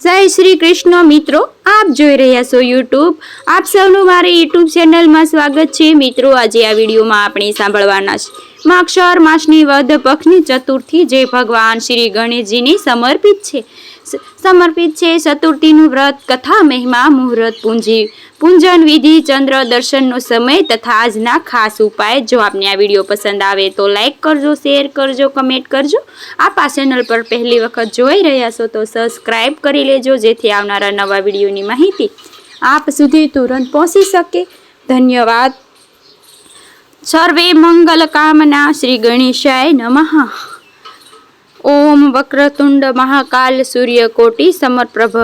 જય શ્રી કૃષ્ણ મિત્રો, આપ જોઈ રહ્યા છો યુટ્યુબ આપ સૌનું મારી યુટ્યુબ ચેનલમાં સ્વાગત છે. મિત્રો, આજે આ વિડીયોમાં આપણે સાંભળવાના છે માક્ષર, માસની વધ પક્ષની ચતુર્થી, જે ભગવાન શ્રી ગણેશજીને સમર્પિત છે. સમર્પિત છે ચતુર્થીનું વ્રત, કથા, મહિમા, મુહૂર્ત, પૂંજી. પૂંજન વિધિ, ચંદ્ર દર્શનનો સમય તથા આજના ખાસ ઉપાય. જો આપને આ વીડિયો પસંદ આવે તો લાઇક કરજો, શેર કરજો, કમેન્ટ કરજો. આપ આ ચેનલ પર પહેલી વખત જોઈ રહ્યા છો તો સબસ્ક્રાઈબ કરી લેજો, જેથી આવનારા નવા વિડીયોની માહિતી આપ સુધી તુરંત પહોંચી શકે. ધન્યવાદ. સર્વે મંગલ કામના, શ્રી ગણેશાય નમઃ. ઓમ વક્રતુંડ મહાકાલ સૂર્યકોટી સમર્પ્રભ.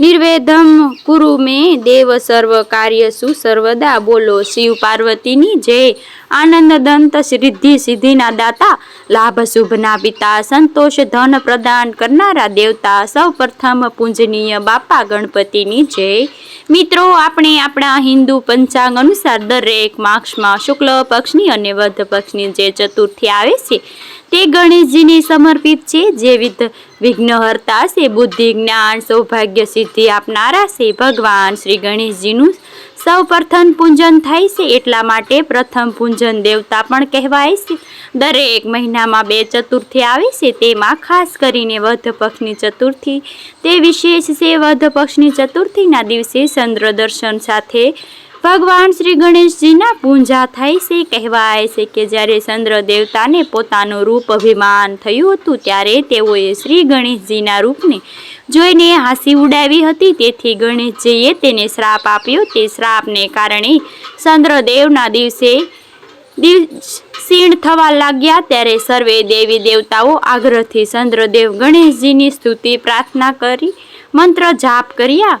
નિર્વેદમ, કુરુ મે દેવ સર્વ કાર્યસુ સર્વદા બોલો. શિવ પાર્વતીની જય. આનંદ દંત સિદ્ધિ સિદ્ધિના દાતા. લાભ શુભના પિતા. સંતોષ ધન પ્રદાન કરનારા દેવતા. સૌ પ્રથમ પૂજનીય બાપા ગણપતિની જય. મિત્રો, આપણે આપણા હિન્દુ પંચાંગ અનુસાર દરેક માક્ષમાં શુક્લ પક્ષની અને વધ પક્ષની જે ચતુર્થી આવે છે તે ગણેશજીને સમર્પિત છે. જે વિધ વિઘ્નહર્તા છે બુદ્ધિ જ્ઞાન સૌભાગ્ય સિદ્ધિ આપનારા છે ભગવાન શ્રી ગણેશજીનું સૌ પ્રથમ પૂજન થાય છે. એટલા માટે પ્રથમ પૂજન દેવતા પણ કહેવાય છે. દરેક મહિનામાં બે ચતુર્થી આવે છે. તેમાં ખાસ કરીને વધ પક્ષની ચતુર્થી. તે વિશેષ છે. વધ પક્ષની ચતુર્થીના દિવસે ચંદ્ર દર્શન સાથે ભગવાન શ્રી ગણેશજીના પૂજા થાય છે. કહેવાય છે કે જ્યારે ચંદ્ર દેવતાને પોતાનું રૂપ અભિમાન થયું હતું, ત્યારે તેઓએ શ્રી ગણેશજીના રૂપને જોઈને હાંસી ઉડાવી હતી. તેથી ગણેશજીએ તેને શ્રાપ આપ્યો. તે શ્રાપને કારણે ચંદ્રદેવના દિવસે દિવ, ક્ષીણ થવા લાગ્યા. ત્યારે સર્વે દેવી દેવતાઓ આગ્રહથી ચંદ્રદેવ ગણેશજીની સ્તુતિ પ્રાર્થના કરી, મંત્ર જાપ કર્યા,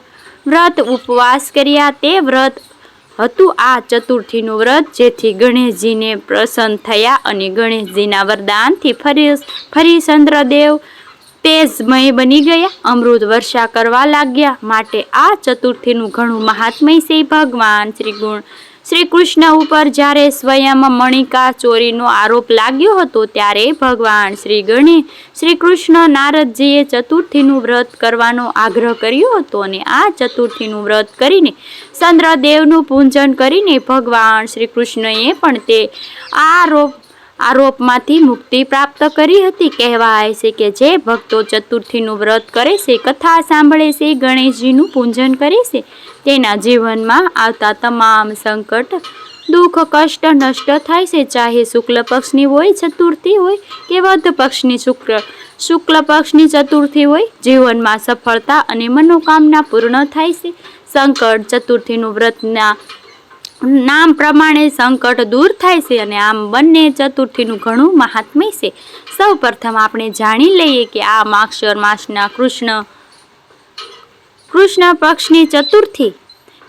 વ્રત ઉપવાસ કર્યા. તે વ્રત હતું. આ ચતુર્થીનું વ્રત જેથી ગણેશજીને પ્રસન્ન થયા અને ગણેશજીના વરદાનથી ફરી ફરી ચંદ્રદેવ તેજમય બની ગયા. અમૃત વર્ષા કરવા લાગ્યા. માટે આ ચતુર્થીનું ઘણું મહાત્મય છે. ભગવાન શ્રી ગુણ શ્રી કૃષ્ણ ઉપર જ્યારે સ્વયં મણિકા ચોરીનો આરોપ લાગ્યો હતો, ત્યારે ભગવાન શ્રી ગણે શ્રી કૃષ્ણ નારદજીએ ચતુર્થીનું વ્રત કરવાનો આગ્રહ કર્યો હતો અને આ ચતુર્થીનું વ્રત કરીને ચંદ્રદેવનું પૂજન કરીને ભગવાન શ્રી કૃષ્ણએ પણ તે આરોપ આરોપમાંથી મુક્તિ પ્રાપ્ત કરી હતી. કહેવાય છે કે જે ભક્તો ચતુર્થીનું વ્રત કરે છે, કથા સાંભળે છે, ગણેશજીનું પૂજન કરે છે, તેના જીવનમાં આવતા તમામ સંકટ, દુઃખ, કષ્ટ નષ્ટ થાય છે. ચાહે શુક્લ પક્ષની હોય, ચતુર્થી હોય કે વધ પક્ષની શુક્ર, શુક્લ પક્ષની ચતુર્થી હોય, જીવનમાં સફળતા અને મનોકામના પૂર્ણ થાય છે. સંકટ ચતુર્થીનું વ્રતના નામ પ્રમાણે સંકટ દૂર થાય છે અને આમ બંને ચતુર્થીનું ઘણું મહાત્મ્ય છે. સૌ પ્રથમ આપણે જાણી લઈએ કે આ માક્ષર માસના કૃષ્ણ કૃષ્ણ પક્ષની ચતુર્થી.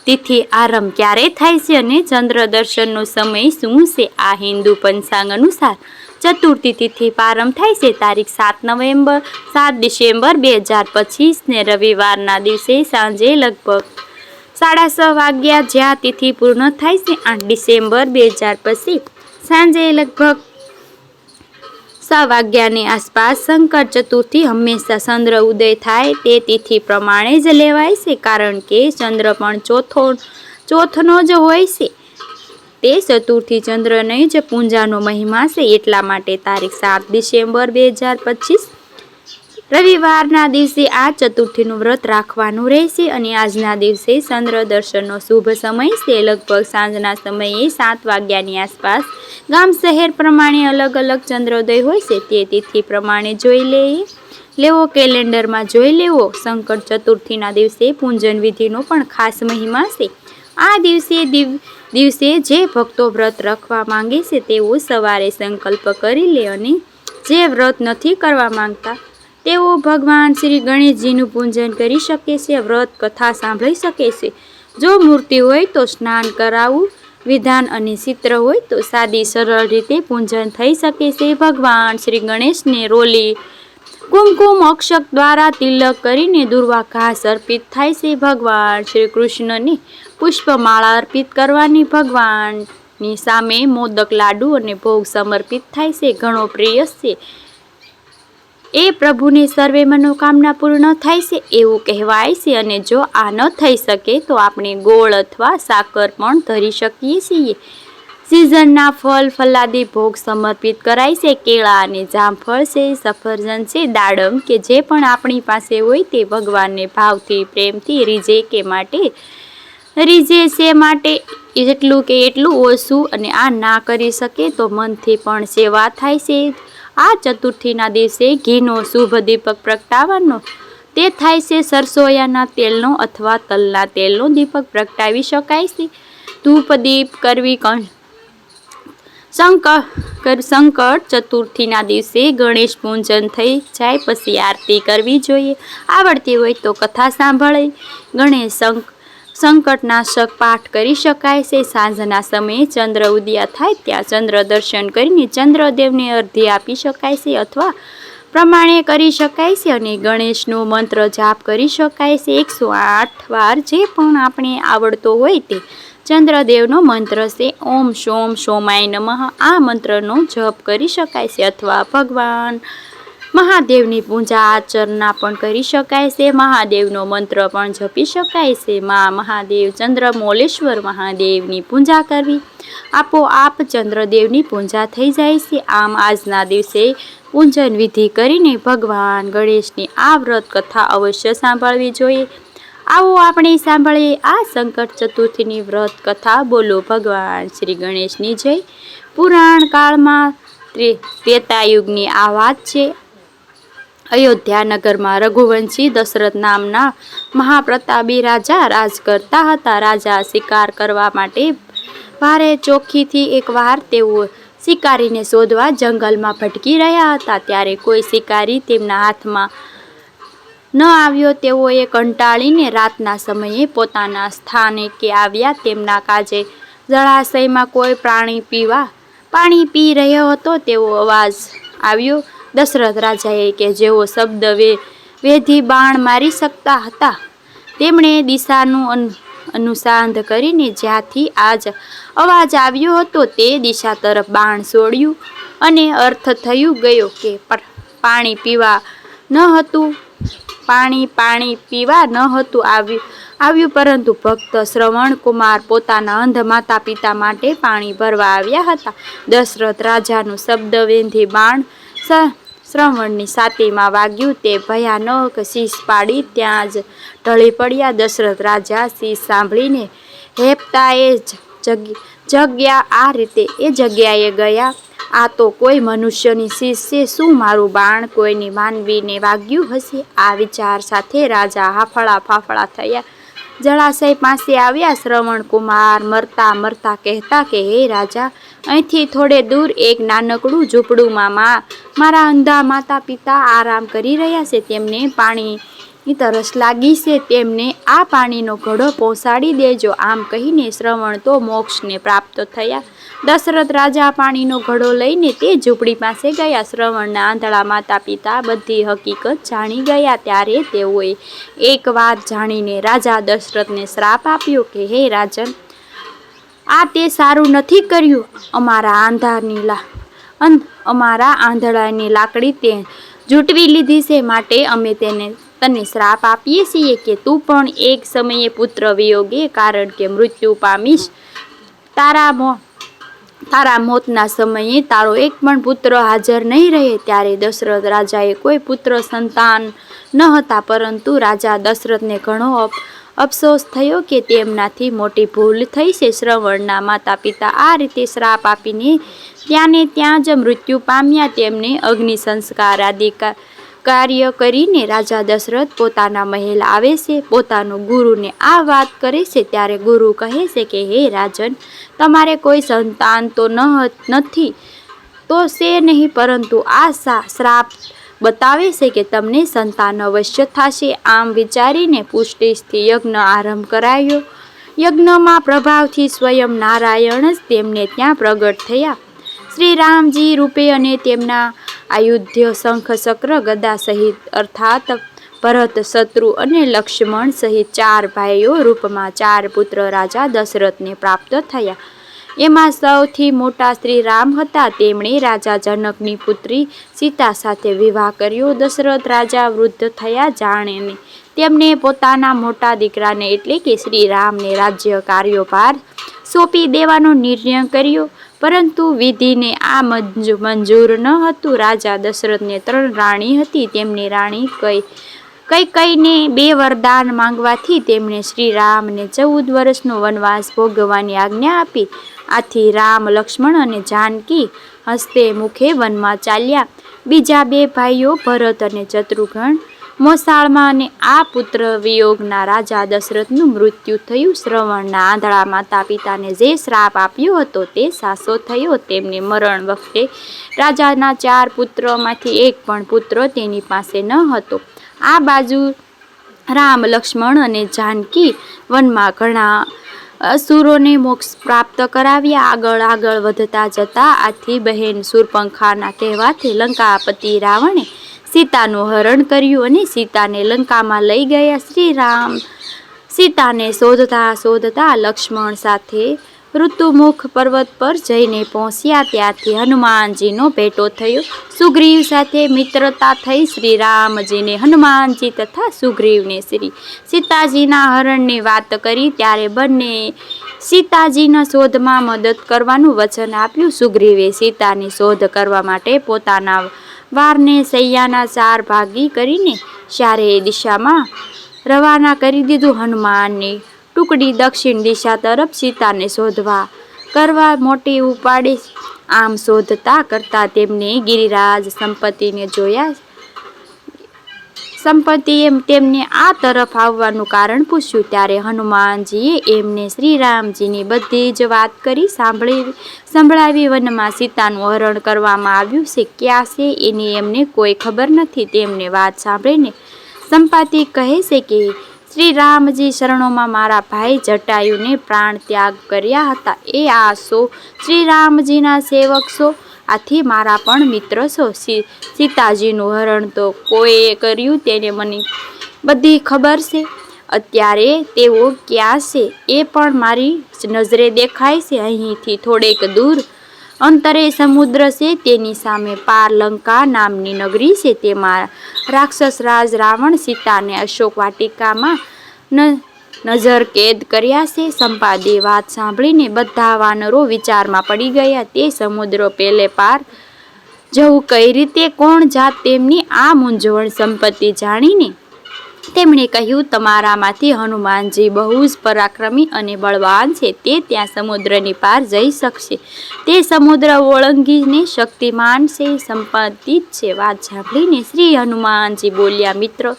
તિથિ આરંભ ક્યારે થાય છે અને ચંદ્ર દર્શનનો સમય શું છે? આ હિન્દુ પંચાંગ અનુસાર ચતુર્થી તિથિ પ્રારંભ થાય છે તારીખ સાત નવેમ્બર, સાત ડિસેમ્બર બે હજાર પચીસ ને રવિવારના દિવસે સાંજે લગભગ સાડા છ વાગ્યા જ્યાં તિથિ પૂર્ણ થાય છે આઠ ડિસેમ્બર બે હજાર પછી સાંજે લગભગ છ વાગ્યાની આસપાસ શંકર ચતુર્થી હંમેશા ચંદ્ર ઉદય થાય તે તિથિ પ્રમાણે જ લેવાય છે કારણ કે ચંદ્ર પણ ચોથો ચોથનો જ હોય છે. તે ચતુર્થી ચંદ્રની જ પૂજાનો મહિમા છે એટલા માટે તારીખ સાત ડિસેમ્બર બે હજાર પચીસ રવિવારના દિવસે આ ચતુર્થીનું વ્રત રાખવાનું રહેશે અને આજના દિવસે ચંદ્ર દર્શનનો શુભ સમય છે. લગભગ સાંજના સમયે સાત વાગ્યાની આસપાસ ગામ શહેર પ્રમાણે અલગ અલગ ચંદ્રોદય હોય છે. તે તિથિ પ્રમાણે જોઈ લઈએ. લેવો કેલેન્ડરમાં જોઈ લેવો. સંકટ ચતુર્થીના દિવસે પૂજન વિધિનો પણ ખાસ મહિમા છે. આ દિવસે દિવ, દિવસે જે ભક્તો વ્રત રાખવા માંગે છે તેઓ સવારે સંકલ્પ કરી લે અને જે વ્રત નથી કરવા માંગતા તેઓ ભગવાન શ્રી ગણેશજીનું પૂજન કરી શકે છે, વ્રત, કથા સાંભળી શકે છે. જો મૂર્તિ હોય તો સ્નાન કરાવવું, વિધાન અને ચિત્ર હોય તો સાદી સરળ રીતે પૂજન થઈ શકે છે. ભગવાન શ્રી ગણેશને રોલી, કુમકુમ અક્ષક દ્વારા તિલક કરીને દુર્વા ઘાસ અર્પિત થાય છે. ભગવાન શ્રી કૃષ્ણને પુષ્પમાળા અર્પિત કરવાની ભગવાનની સામે મોદક લાડુ અને ભોગ સમર્પિત થાય છે. ઘણો પ્રિય છે. એ પ્રભુની સર્વે મનોકામના પૂર્ણ થાય છે એવું કહેવાય છે અને જો આ ન થઈ શકે તો આપણે ગોળ અથવા સાકર પણ ધરી શકીએ છીએ. સિઝનના ફળ ફલાદી ભોગ સમર્પિત કરાય છે, કેળા અને જામફળ છે, સફરજન છે, દાડમ કે જે પણ આપણી પાસે હોય તે ભગવાનને ભાવથી, પ્રેમથી રીઝે કે માટે, રીઝે છે માટે જેટલું કે એટલું ઓછું અને આ ના કરી શકે તો મનથી પણ સેવા થાય છે. આ ચતુર્થીના દિવસે ઘીનો શુભ દીપક પ્રગટાવવાનો. તે થાય છે સરસોયાના તેલનો અથવા તલના તેલનો દીપક પ્રગટાવી શકાય છે. ધૂપ દીપ કરવી શંકર સંકટ ચતુર્થીના દિવસે ગણેશ પૂજન થઈ જાય પછી આરતી કરવી જોઈએ. આવડતી હોય તો કથા સાંભળે. ગણેશ સંકટનાશક પાઠ કરી શકાય છે. સાંજના સમયે ચંદ્ર ઉદયા થાય ત્યાં ચંદ્ર દર્શન કરીને ચંદ્રદેવને અર્ધી આપી શકાય છે અથવા પ્રમાણે કરી શકાય છે અને ગણેશનો મંત્ર જાપ કરી શકાય છે. એકસો આઠ વાર જે પણ આપણે આવડતો હોય તે ચંદ્રદેવનો મંત્ર છે. ઓમ સોમ સોમાય નમઃ આ મંત્રનો જપ કરી શકાય છે. અથવા ભગવાન મહાદેવની પૂજા આચરણા પણ કરી શકાય છે. મહાદેવનો મંત્ર પણ જપી શકાય છે. મા મહાદેવ ચંદ્ર મોલેશ્વર મહાદેવની પૂજા કરવી. આપોઆપ ચંદ્રદેવની પૂજા થઈ જાય છે. આમ આજના દિવસે પૂજન વિધિ કરીને ભગવાન ગણેશની આ વ્રત કથા અવશ્ય સાંભળવી જોઈએ. આવો આપણે સાંભળીએ આ સંકટ ચતુર્થીની વ્રત કથા બોલો ભગવાન શ્રી ગણેશની જય. પુરાણ કાળમાં ત્રેતાયુગની આ વાત છે. અયોધ્યા નગરમાં રઘુવંશી દશરથ નામના મહાપ્રતાપી રાજા રાજ કરતા હતા. રાજા શિકાર કરવા માટે ભારે ચોખ્ખીથી એકવાર તેઓ શિકારીને શોધવા જંગલમાં ભટકી રહ્યા હતા. ત્યારે કોઈ શિકારી તેમના હાથમાં ન આવ્યો. તેઓએ કંટાળીને રાતના સમયે પોતાના સ્થાને કે આવ્યા. તેમના કાજે જળાશયમાં કોઈ પ્રાણી પીવા, પાણી પી રહ્યો હતો. તેવો અવાજ આવ્યો. દશરથ રાજાએ કે જેઓ શબ્દ વે, વેધી બાણ મારી શકતા હતા, તેમણે દિશાનું અનુસાંધ કરીને જ્યાંથી આજ અવાજ આવ્યો હતો તે દિશા તરફ બાણ છોડ્યું અને અર્થ થયું ગયો કે પાણી પીવા ન હતું, પાણી પાણી પીવા ન હતું આવ્યું આવ્યું પરંતુ ભક્ત શ્રવણ કુમાર પોતાના અંધ માતા પિતા માટે પાણી ભરવા આવ્યા હતા. દશરથ રાજાનું શબ્દ વેંધી બાણ શ્રવણની સાતીમાં વાગ્યું તે ભયાનક શીશ પાડી ત્યાં જ ઢળી પડ્યા દશરથ રાજા. શીશ સાંભળીને હેપતા એ જગ્યા આ રીતે એ જગ્યાએ ગયા. આ તો કોઈ મનુષ્યની શીશ છે, શું મારું બાણ કોઈની માનવીને વાગ્યું હશે? આ વિચાર સાથે રાજા હાફળા ફાફળા થયા. જળાશય પાસે આવ્યા શ્રવણ કુમાર મરતા મરતા કહેતા કે, હે રાજા, અહીંથી થોડે દૂર એક નાનકડું ઝૂંપડુંમાં મા મારા અંધા માતા પિતા આરામ કરી રહ્યા છે. તેમને પાણીની તરસ લાગી છે. તેમને આ પાણીનો ઘડો પહોંચાડી દેજો. આમ કહીને શ્રવણ તો મોક્ષને પ્રાપ્ત થયા. દશરથ રાજા પાણીનો ઘડો લઈને તે ઝૂંપડી પાસે ગયા. શ્રવણના આંધળા માતા પિતા બધી હકીકત જાણી ગયા ત્યારે તેઓએ એક વાત જાણીને રાજા દશરથને શ્રાપ આપ્યો કે, હે રાજન, આ તે સારું નથી કર્યું. અમારા આંધારની અમારા આંધળાની લાકડી તે જૂટવી લીધી છે. માટે અમે તેને, તને શ્રાપ આપીએ છીએ કે તું પણ એક સમયે પુત્ર વિયોગે, કારણ કે મૃત્યુ પામીશ. તારા તારા મોતના સમયે તારો એક પણ પુત્ર હાજર નહીં રહે ત્યારે દશરથ રાજાએ કોઈ પુત્ર સંતાન ન હતા, પરંતુ રાજા દશરથને ઘણો અફસોસ થયો કે તેમનાથી મોટી ભૂલ થઈ છે. શ્રવણના માતા પિતા આ રીતે શ્રાપ આપીને ત્યાંને ત્યાં જ મૃત્યુ પામ્યા. તેમને અગ્નિ સંસ્કાર આદિ કાર્ય કરીને રાજા દશરથ પોતાના મહેલ આવે છે. પોતાનું ગુરુને આ વાત કરે છે ત્યારે ગુરુ કહે છે કે, હે રાજન, તમારે કોઈ સંતાન તો ન નથી, તો છે નહીં, પરંતુ આ શ્રાપ બતાવે છે કે તમને સંતાન અવશ્ય થશે. આમ વિચારીને પુષ્ટિથી યજ્ઞ આરંભ કરાયો. યજ્ઞમાં પ્રભાવથી સ્વયં નારાયણ જ તેમને ત્યાં પ્રગટ થયા. શ્રી રામજી રૂપે અને તેમના આયુધ્ય શંખ ચક્ર ગદા સહિત, અર્થાત ભરત, શત્રુ અને લક્ષ્મણ સહિત ચાર ભાઈઓ રૂપમાં ચાર પુત્ર રાજા દશરથને પ્રાપ્ત થયા. એમાં સૌથી મોટા શ્રી રામ હતા. તેમણે રાજા જનકની પુત્રી સીતા સાથે વિવાહ કર્યો. દશરથ રાજા વૃદ્ધ થયા જાણે તેમને પોતાના મોટા દીકરાને એટલે કે શ્રી રામને રાજ્ય કાર્યોભાર સોંપી દેવાનો નિર્ણય કર્યો. પરંતુ વિધિને આ મંજુ, મંજૂર ન હતું. રાજા દશરથને ત્રણ રાણી હતી. તેમની રાણી કઈ કઈ કઈને બે વરદાન માંગવાથી તેમણે શ્રી રામને ચૌદ વર્ષનો વનવાસ ભોગવવાની આજ્ઞા આપી. આથી રામ, લક્ષ્મણ અને જાનકી હસ્તે મુખે વનમાં ચાલ્યા. બીજા બે ભાઈઓ ભરત અને શત્રુઘ્ન મોસાળમાં અને આ પુત્ર વિયોગના રાજા દશરથનું મૃત્યુ થયું. શ્રવણના આંધળા માતા પિતાને જે શ્રાપ આપ્યો હતો તે સાસો થયો. તેમને મરણ વખતે રાજાના ચાર પુત્રોમાંથી એક પણ પુત્ર તેની પાસે ન હતો. આ બાજુ રામ, લક્ષ્મણ અને જાનકી વનમાં ઘણા અસુરોને મોક્ષ પ્રાપ્ત કરાવ્યા. આગળ આગળ વધતા જતા આથી બહેન સુરપંખાના કહેવાથી લંકાપતિ રાવણે સીતાનું હરણ કર્યું અને સીતાને લંકામાં લઈ ગયા શ્રી રામ સીતાને શોધતા શોધતા લક્ષ્મણ સાથે ઋતુમુખ પર્વત પર જઈને પહોંચ્યા. ત્યાંથી હનુમાનજીનો ભેટો થયો. સુગ્રીવ સાથે મિત્રતા થઈ શ્રી રામજીને હનુમાનજી તથા સુગ્રીવને શ્રી સીતાજીના હરણની વાત કરી. ત્યારે બંને સીતાજીના શોધમાં મદદ કરવાનું વચન આપ્યું. સુગ્રીવે સીતાની શોધ કરવા માટે પોતાના વારને સૈયાના ચાર ભાગી કરીને ચારે દિશામાં રવાના કરી દીધું હનુમાનની. ટુકડી દક્ષિણ દિશા તરફ સીતાને શોધવા. કરવા મોટી ઉપાડી આમ શોધતા કરતા તેમને ગિરિરાજ સંપત્તિને જોયા સંપત્તિએ તેમને આ તરફ આવવાનું કારણ પૂછ્યું. ત્યારે હનુમાનજીએ એમને શ્રી રામજીની બધી જ વાત કરી સાંભળી, સંભળાવી વનમાં સીતાનું હરણ કરવામાં આવ્યું. છે, ક્યાં છે એની એમને કોઈ ખબર નથી. તેમને વાત સાંભળીને સંપાતિ કહે છે કે શ્રી રામજી શરણોમાં મારા ભાઈ જટાયુને પ્રાણ ત્યાગ કર્યા હતા. એ આ શો શ્રી રામજીના સેવક છો આથી મારા પણ મિત્ર છો. સીતાજીનું હરણ તો કોઈએ કર્યું તેને મને બધી ખબર છે. અત્યારે તેઓ ક્યાં છે એ પણ મારી નજરે દેખાય છે. અહીંથી થોડેક દૂર અંતરે સમુદ્ર છે. તેની સામે પાર લંકા નામની નગરી છે. તેમાં રાક્ષસ રાજ રાવણ, સીતાને અશોક વાટિકામાં નજર કેદ કર્યા છે. સંપાદે વાત સાંભળીને બધા વાનરો વિચારમાં પડી ગયા. તે સમુદ્ર પેલે પાર જવું કઈ રીતે? કોણ જાત તેમની આ મૂંઝવણ સંપત્તિ જાણીને? તેમણે કહ્યું, તમારામાંથી હનુમાનજી બહુ જ પરાક્રમી અને બળવાન છે. તે ત્યાં સમુદ્રની પાર જઈ શકશે. તે સમુદ્ર ઓળંગીને શક્તિમાન છે. સંપાદિત છે. વાત સાંભળીને શ્રી હનુમાનજી બોલ્યા, મિત્ર,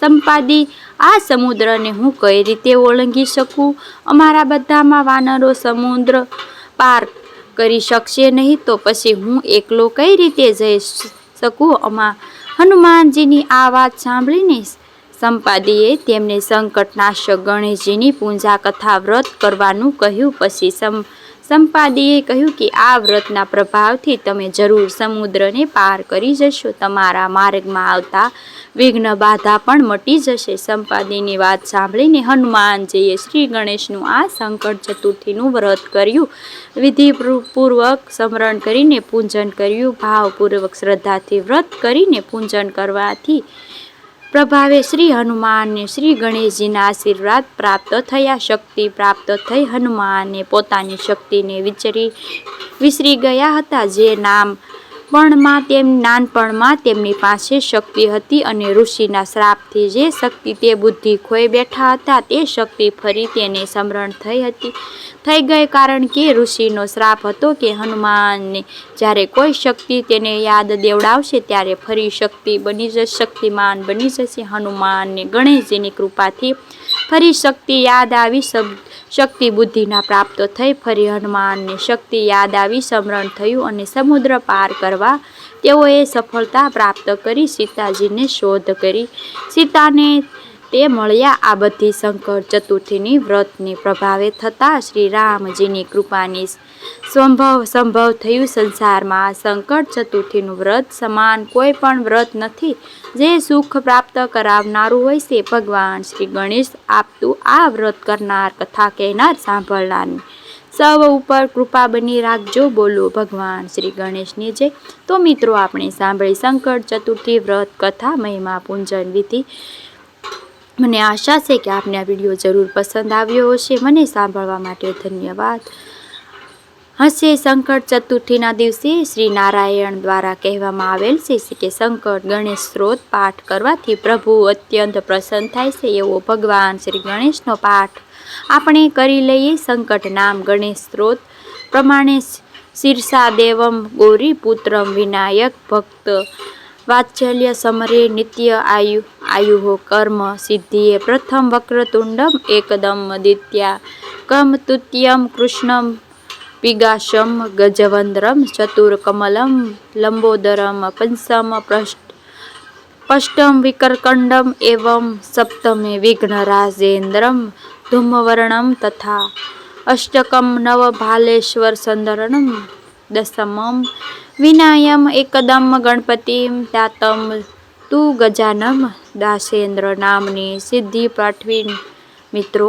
સંપાદી આ સમુદ્રને હું કઈ રીતે ઓળંગી શકું? અમારા બધામાં વાનરો સમુદ્ર પાર કરી શકશે નહીં તો પછી હું એકલો કઈ રીતે જઈ શકું? અમા હનુમાનજીની આ વાત સાંભળીને સંપાદીએ તેમને સંકટનાશક ગણેશજીની પૂજા કથા વ્રત કરવાનું કહ્યું. પછી સમ સંપાદીએ કહ્યું કે આ વ્રતના પ્રભાવથી તમે જરૂર સમુદ્રને પાર કરી જશો. તમારા માર્ગમાં આવતા વિઘ્ન બાધા પણ મટી જશે. સંપાદીની વાત સાંભળીને હનુમાનજીએ શ્રી ગણેશનું આ સંકટ ચતુર્થીનું વ્રત કર્યું. વિધિપૂર્વક સ્મરણ કરીને પૂજન કર્યું. ભાવપૂર્વક શ્રદ્ધાથી વ્રત કરીને પૂજન કરવાથી પ્રભાવે શ્રી હનુમાનને શ્રી ગણેશજીના આશીર્વાદ પ્રાપ્ત થયા. શક્તિ પ્રાપ્ત થઈ હનુમાનને પોતાની શક્તિને વિચરી વિસરી ગયા હતા. જે નામ પણમાં તેમ નાનપણમાં તેમની પાસે શક્તિ હતી અને ઋષિના શ્રાપથી જે શક્તિ તે બુદ્ધિ ખોઈ બેઠા હતા, તે શક્તિ ફરી તેને સ્મરણ થઈ હતી. થઈ ગઈ કારણ કે ઋષિનો શ્રાપ હતો કે હનુમાનને જ્યારે કોઈ શક્તિ તેને યાદ દેવડાવશે, ત્યારે ફરી શક્તિ બની જશે શક્તિમાન બની જશે. હનુમાનને ગણેશજીની કૃપાથી ફરી શક્તિ યાદ આવી શક્તિ બુદ્ધિના પ્રાપ્ત થઈ, ફરી હનુમાનને શક્તિ યાદ આવી, સ્મરણ થયું અને સમુદ્ર પાર કરવા તેઓએ સફળતા પ્રાપ્ત કરી, સીતાજીને શોધ કરી. સીતાને તે મળ્યા. આ બધી શંકર ચતુર્થીની વ્રતની પ્રભાવે થતાં શ્રી રામજીની કૃપાની સંભવ સંભવ થયું સંસારમાં. સંકટ ચતુર્થીનું વ્રત સમાન કોઈ પણ વ્રત નથી. જે સુખ પ્રાપ્ત કરાવનારું હોય છે, ભગવાન શ્રી ગણેશ આપતું આ વ્રત કરનાર કથા કહેનાર સાંભળનારની. સૌ ઉપર કૃપા બની રાખજો, બોલો ભગવાન શ્રી ગણેશની જય. તો મિત્રો, આપણે સાંભળી સંકટ ચતુર્થી વ્રત કથા, મહિમા, પૂંજન, વિધિ. મને આશા છે કે આપને આ વીડિયો જરૂર પસંદ આવ્યો હશે. મને સાંભળવા માટે ધન્યવાદ. હશે સંકટ ચતુર્થીના દિવસે શ્રી નારાયણ દ્વારા કહેવામાં આવેલ છે કે સંકટ ગણેશ સ્ત્રોત પાઠ કરવાથી પ્રભુ અત્યંત પ્રસન્ન થાય છે એવો ભગવાન શ્રી ગણેશનો પાઠ આપણે કરી લઈએ સંકટ નામ ગણેશ સ્ત્રોત પ્રમાણે શીર્ષા દેવમ ગૌરી પુત્રમ વિનાયક ભક્ત વાત્સલ્ય સમરે નિત્ય આયુ આયુહો કર્મ સિદ્ધિએ પ્રથમ વક્રતુંડમ એકદમ દિત્યા. કમ તૃતીયમ કૃષ્ણમ પિગાશમ ગજવંદ્રમ ચતુર્કમલમ લંબોદરમ પંચમ પૃષ્ઠ પષ્ટમ વિકરકંડમ એવમ સપ્તમે વિઘ્નરાજેન્દ્રમ ધૂમવર્ણમ તથા અષ્ટકમ નવભાલેશ્વર સંદરણમ દસમમ વિનાયમ એકદમ ગણપતિમ તાતમ તુ ગજાનમ દાસેન્દ્ર નામની સિદ્ધિ પાઠવી મિત્રો